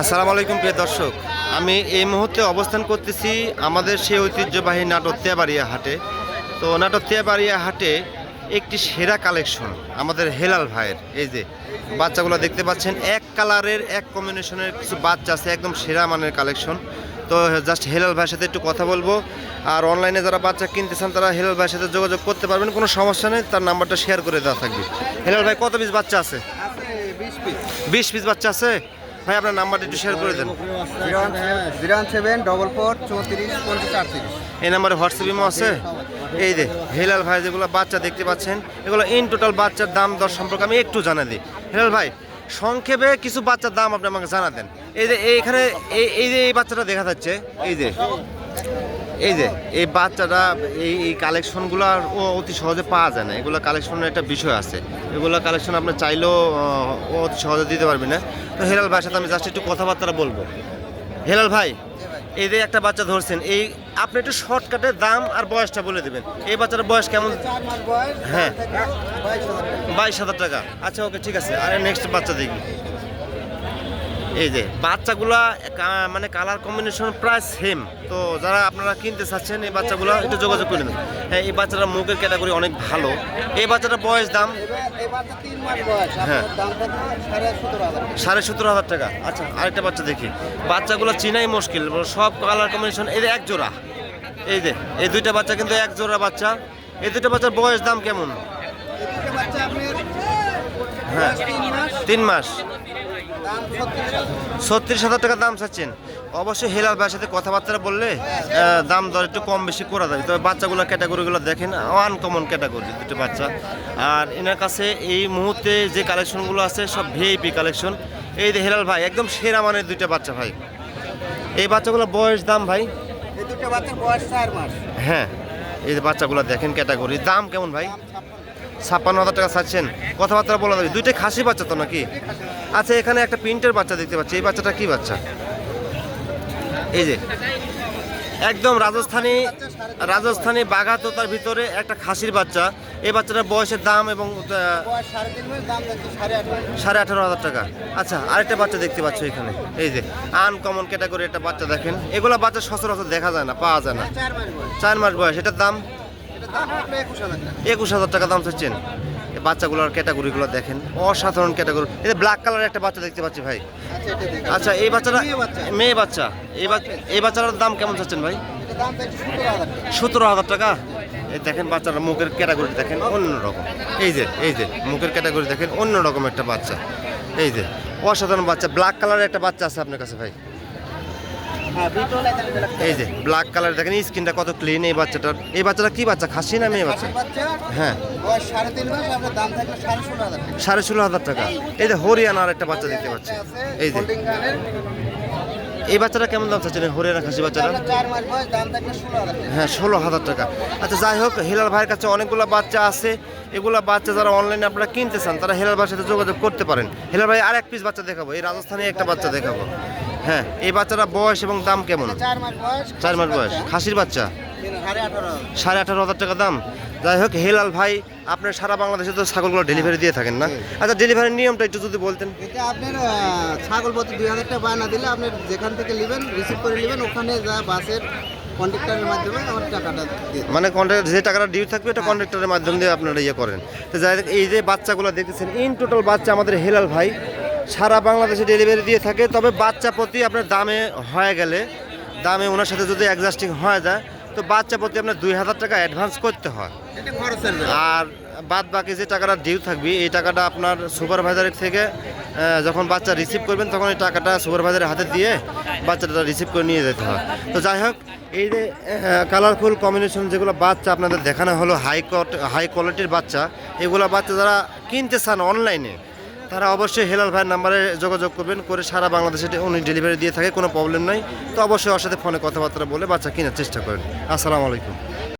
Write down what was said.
আসসালামু আলাইকুম প্রিয় দর্শক। আমি এই মুহূর্তে অবস্থান করতেছি আমাদের সেই ঐতিহ্যবাহী নাটক তেয়াবাড়িয়া হাটে। তো নাটক তেয়াবাড়িয়া হাটে একটি সেরা কালেকশন আমাদের হেলাল ভাইয়ের এই যে বাচ্চাগুলো দেখতে পাচ্ছেন এক কালারের এক কম্বিনেশনের কিছু বাচ্চা আছে একদম সেরা মানের কালেকশন। তো জাস্ট হেলাল ভাইয়ের সাথে একটু কথা বলব। আর অনলাইনে যারা বাচ্চা কিনতে চান তারা হেলাল ভাইয়ের সাথে যোগাযোগ করতে পারবেন কোনো সমস্যা নেই তার নাম্বারটা শেয়ার করে দেওয়া থাকবে। হেলাল ভাই কত পিস বাচ্চা আছে? বিশ পিস বাচ্চা আছে? ভাই আপনার নাম্বারটা একটু শেয়ার করে দেন। Zero one seven double four চৌত্রিশ পঞ্চাশ আটত্রিশ। এই নাম্বারে হোয়াটসঅ্যাপ ইমো আছে? এই যে হেলাল ভাই যেগুলো বাচ্চা দেখতে পাচ্ছেন এগুলো ইন টোটাল বাচ্চার দাম দর সম্পর্কে আমি একটু জানা দিই। হেলাল ভাই সংক্ষেপে কিছু বাচ্চার দাম আপনি আমাকে জানা দেন এই যে এইখানে এই এই যে এই বাচ্চাটা দেখা যাচ্ছে এই যে এই যে এই বাচ্চাটা এই এই কালেকশনগুলো আর ও অতি সহজে পাওয়া যায় না। এগুলো কালেকশনের একটা বিষয় আছে। এগুলো কালেকশন আপনি চাইলেও ও অতি সহজে দিতে পারবে না। তো হেলাল ভাইয়ের সাথে আমি জাস্ট একটু কথাবার্তা বলব। হেলাল ভাই এই যে একটা বাচ্চা ধরছেন এই আপনি একটু শর্টকাটে দাম আর বয়সটা বলে দেবেন। এই বাচ্চাটার বয়স কেমন? হ্যাঁ। বাইশ হাজার টাকা। আচ্ছা ওকে ঠিক আছে। আর নেক্সট বাচ্চা দেখি। এই যে, বাচ্চাগুলা মানে কালার কম্বিনেশন প্রায় সেম তো যারা আপনারা কিনতে চাচ্ছেন, এই বাচ্চাগুলো একটু যোগাযোগ করে নেবেন। হ্যাঁ এই বাচ্চাটার মুখের ক্যাটাগরি অনেক ভালো। এই বাচ্চাটার বয়স দাম? হ্যাঁ। সাড়ে সতেরো হাজার টাকা। আচ্ছা আরেকটা বাচ্চা দেখি। বাচ্চাগুলো চিনাই মুশকিল সব কালার কম্বিনেশন এদের এক জোড়া। এই যে, এই দুইটা বাচ্চা কিন্তু এক জোড়া বাচ্চা। এই দুইটা বাচ্চার বয়স দাম কেমন? হ্যাঁ তিন মাস। ছত্রিশ হাজার টাকা দাম চাচ্ছেন। অবশ্যই হেলাল ভাইয়ের সাথে কথাবার্তা বললে দাম দর একটু কম বেশি করা যাবে। তবে বাচ্চাগুলোর ক্যাটাগরিগুলো দেখেন আনকমন ক্যাটাগরি দুটো বাচ্চা। আর এনার কাছে এই মুহূর্তে যে কালেকশনগুলো আছে সব ভিআইপি কালেকশন। এই যে হেলাল ভাই একদম সেরা মানের দুইটা বাচ্চা ভাই। এই বাচ্চাগুলোর বয়স দাম ভাই? এই দুটো বাচ্চার বয়স চার মাস। হ্যাঁ এই যে বাচ্চাগুলো দেখেন ক্যাটাগরি দাম কেমন ভাই? ছাপ্পান্ন হাজার টাকা চাচ্ছেন কথাবার্তা বলা যাবে। দুইটাই খাসি বাচ্চা তো নাকি? আচ্ছা এখানে একটা প্রিন্টের বাচ্চা দেখতে পাচ্ছি। এই বাচ্চাটা কি বাচ্চা? এই যে। একদম রাজস্থানি রাজস্থানি বাঘা তোতার ভিতরে একটা খাসির বাচ্চা। এই বাচ্চাটার বয়সের দাম এবং সাড়ে আঠারো হাজার টাকা। আচ্ছা আরেকটা বাচ্চা দেখতে পাচ্ছ এখানে। এই যে আনকমন ক্যাটাগরি একটা বাচ্চা দেখেন। এগুলো বাচ্চা সচরাচর দেখা যায় না, পাওয়া যায় না। চার মাস বয়স। এটার দাম একুশ হাজার টাকা দাম চাচ্ছেন। এই বাচ্চাগুলোর ক্যাটাগরিগুলো দেখেন। অসাধারণ ক্যাটাগরি। এই যে ব্ল্যাক কালারের একটা বাচ্চা দেখতে পাচ্ছি ভাই। আচ্ছা এটা এই বাচ্চাটা মেয়ে বাচ্চা। এই বাচ্চা এই বাচ্চাটার দাম কেমন চাচ্ছেন ভাই? এটা সতেরো হাজার টাকা। সতেরো হাজার টাকা এই দেখেন বাচ্চার মুখের ক্যাটাগরি দেখেন অন্যরকম। এই যে এই যে মুখের ক্যাটাগরি দেখেন অন্যরকম একটা বাচ্চা। এই যে অসাধারণ বাচ্চা। ব্ল্যাক কালারের একটা বাচ্চা আছে আপনার কাছে ভাই হ্যাঁ বিটল এখানে বেলা এই যে ব্ল্যাক কালার দেখেন স্কিনটা কত ক্লিন এই বাচ্চাটার। এই বাচ্চাটা কি বাচ্চা? খাসি না মেয়ে বাচ্চা? হ্যাঁ। সাড়ে ষোলো হাজার টাকা। এই যে হরিয়ানার একটা বাচ্চা দেখতে পাচ্ছি। এই যে। এই বাচ্চাটা কেমন দাম চাচ্ছেন? হরিয়ানা খাসি বাচ্চাটা? হ্যাঁ ষোলো হাজার টাকা। আচ্ছা যাই হোক, হেলাল ভাইয়ের কাছে অনেকগুলো বাচ্চা আছে। এগুলো বাচ্চা যারা অনলাইনে আপনারা কিনতে চান, তারা হেলাল ভাইয়ের সাথে যোগাযোগ করতে পারেন। হেলাল ভাই আর এক পিস বাচ্চা দেখাবো। এই রাজস্থানে একটা বাচ্চা দেখাবো। হ্যাঁ এই বাচ্চাটা বয়স এবং দাম কেমন? চার মাস বয়স চার মাস খাসির বয়স। বাচ্চা, খাসির বাচ্চা? সাড়ে আঠারো। হাজার। টাকা দাম। যাই হোক হেলাল ভাই আপনার সারা বাংলাদেশে তো ছাগলগুলো ডেলিভারি দিয়ে থাকেন না? আচ্ছা ডেলিভারির নিয়মটা একটু যদি বলতেন। এটা আপনার ছাগল প্রতি দুই হাজার টাকা বায়না দিলে আপনি যেখান থেকে নেবেন রিসিভ করে নেবেন ওখানে যা বাসের কন্ট্রাক্টরের মাধ্যমে আমার টাকাটা মানে কন্ট্রাক্ট যে টাকাটা ডিউ থাকবে এটা কন্ট্রাক্টরের মাধ্যম দিয়ে আপনারা ইয়ে করেন। তো যাই হোক এই যে বাচ্চাগুলো দেখতেছেন ইন টোটাল বাচ্চা আমাদের হেলাল ভাই সারা বাংলাদেশে ডেলিভারি দিয়ে থাকে তবে বাচ্চা প্রতি আপনার দামে হয়ে গেলে দামে ওনার সাথে যদি অ্যাডজাস্টিং হয়ে যায় তো বাচ্চা প্রতি আপনার দুই হাজার টাকা অ্যাডভান্স করতে হয়। আর বাদ বাকি যে টাকাটা ডিউ থাকবে এই টাকাটা আপনার সুপারভাইজারের থেকে যখন বাচ্চা রিসিভ করবেন তখন এই টাকাটা সুপারভাইজারের হাতে দিয়ে বাচ্চাটা রিসিভ করে নিয়ে যেতে হয় তো যাই হোক এই যে কালারফুল কম্বিনেশন যেগুলো বাচ্চা আপনাদের দেখানো হলো হাই হাই কোয়ালিটির বাচ্চা এগুলো বাচ্চা যারা কিনতে চান অনলাইনে তারা অবশ্যই হেলাল ভাইয়ের নাম্বারে যোগাযোগ করবেন করে সারা বাংলাদেশে উনি ডেলিভারি দিয়ে থাকে, কোনো প্রবলেম নাই। তো অবশ্যই ওর সাথে ফোনে কথাবার্তা বলে বাচ্চা কেনার চেষ্টা করেন। আসসালামু আলাইকুম।